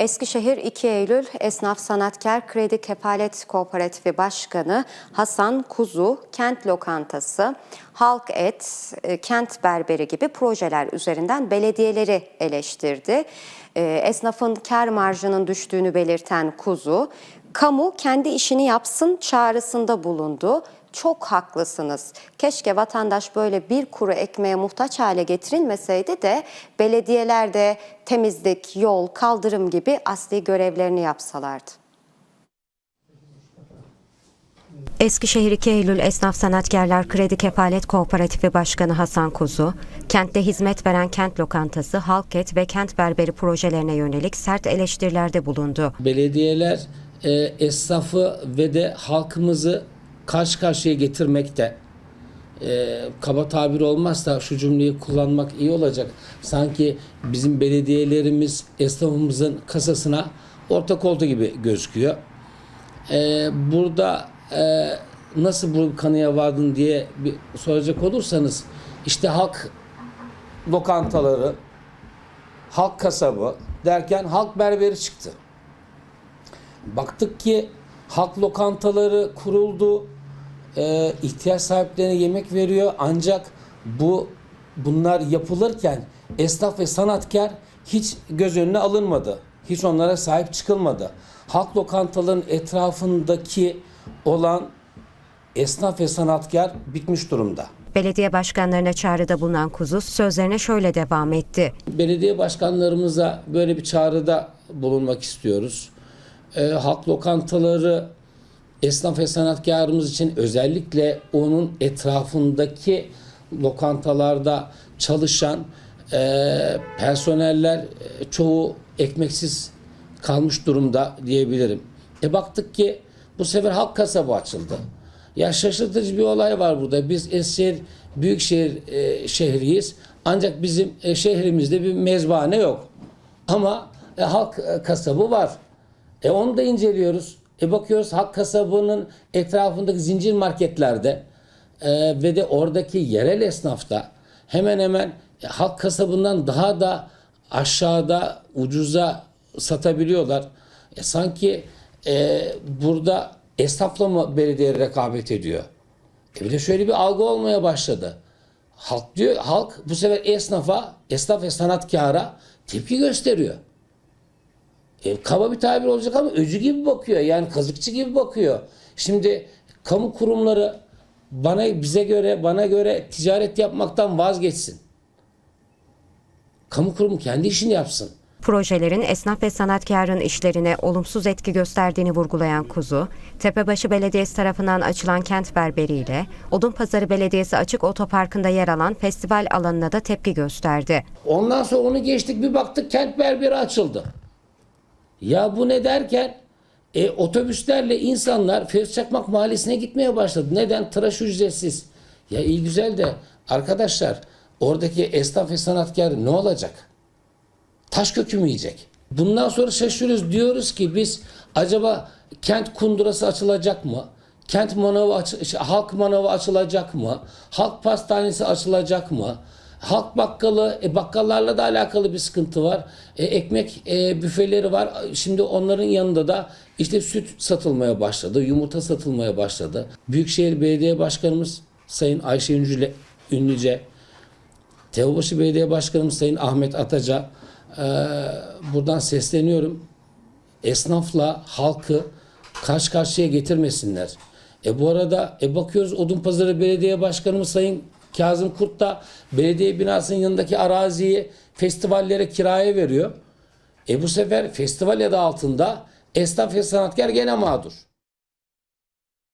Eskişehir 2 Eylül Esnaf Sanatkar Kredi Kefalet Kooperatifi Başkanı Hasan Kuzu, kent lokantası, halk et, e, kent berberi gibi projeler üzerinden belediyeleri eleştirdi. E, Esnafın kar marjının düştüğünü belirten Kuzu, kamu kendi işini yapsın çağrısında bulundu. Çok haklısınız. Keşke vatandaş böyle bir kuru ekmeğe muhtaç hale getirilmeseydi de belediyeler de temizlik, yol, kaldırım gibi asli görevlerini yapsalardı. Eskişehir 2 Eylül Esnaf Sanatkarlar Kredi Kefalet Kooperatifi Başkanı Hasan Kuzu, kentte hizmet veren kent lokantası, halk et ve kent berberi projelerine yönelik sert eleştirilerde bulundu. belediyeler e, esnafı ve de halkımızı karşı karşıya getirmekte. E, kaba tabir olmazsa şu cümleyi kullanmak iyi olacak. Sanki bizim belediyelerimiz esnafımızın kasasına ortak oldu gibi gözüküyor. E, burada e, nasıl bu kanıya vardın diye bir soracak olursanız işte halk lokantaları, halk kasabı derken halk berberi çıktı. Baktık ki halk lokantaları kuruldu. Ee, ihtiyaç sahiplerine yemek veriyor. Ancak bu bunlar yapılırken esnaf ve sanatkar hiç göz önüne alınmadı. Hiç onlara sahip çıkılmadı. Halk lokantaların etrafındaki olan esnaf ve sanatkar bitmiş durumda. Belediye başkanlarına çağrıda bulunan Kuzu sözlerine şöyle devam etti. belediye başkanlarımıza böyle bir çağrıda bulunmak istiyoruz. Ee, halk lokantaları esnaf ve sanatkarımız için özellikle onun etrafındaki lokantalarda çalışan e, personeller çoğu ekmeksiz kalmış durumda diyebilirim. E baktık ki bu sefer halk kasabı açıldı. Ya şaşırtıcı bir olay var burada. Biz Eskişehir büyükşehir e, şehriyiz. Ancak bizim e, şehrimizde bir mezbahane yok. Ama e, halk e, kasabı var. E onu da inceliyoruz. E bakıyoruz halk kasabının etrafındaki zincir marketlerde e, ve de oradaki yerel esnafta hemen hemen e, halk kasabından daha da aşağıda ucuza satabiliyorlar. E, sanki e, burada esnafla mı belediye rekabet ediyor? E bir de şöyle bir algı olmaya başladı. Halk diyor, halk bu sefer esnafa, esnaf ve sanatkara tepki gösteriyor. E, kaba bir tabir olacak ama öcü gibi bakıyor. Yani kazıkçı gibi bakıyor. Şimdi kamu kurumları bana bize göre bana göre ticaret yapmaktan vazgeçsin. Kamu kurumu kendi işini yapsın. Projelerin esnaf ve sanatkarın işlerine olumsuz etki gösterdiğini vurgulayan Kuzu, Tepebaşı Belediyesi tarafından açılan kent berberiyle Odunpazarı Belediyesi açık otoparkında yer alan festival alanına da tepki gösterdi. Ondan sonra onu geçtik bir baktık kent berberi açıldı. Ya bu ne derken e, otobüslerle insanlar Fevzi Çakmak Mahallesi'ne gitmeye başladı. Neden? Tıraş ücretsiz. Ya iyi güzel de arkadaşlar oradaki esnaf ve sanatkar ne olacak? Taş kökü mü yiyecek? Bundan sonra şaşırıyoruz. Diyoruz ki biz acaba kent kundurası açılacak mı? Kent manavı şey, halk manavı açılacak mı? Halk pastanesi açılacak mı? Halk bakkalı, e, bakkallarla da alakalı bir sıkıntı var. E, ekmek e, büfeleri var. Şimdi onların yanında da işte süt satılmaya başladı, yumurta satılmaya başladı. Büyükşehir Belediye Başkanımız Sayın Ayşe Ünlüce, Ünlüce Teobaşı Belediye Başkanımız Sayın Ahmet Ataca e, buradan sesleniyorum. Esnafla halkı karşı karşıya getirmesinler. E bu arada e bakıyoruz Odunpazarı Belediye Başkanımız Sayın Kazım Kurt da belediye binasının yanındaki araziyi festivallere kiraya veriyor. E bu sefer festival adı altında esnaf ve sanatkar gene mağdur.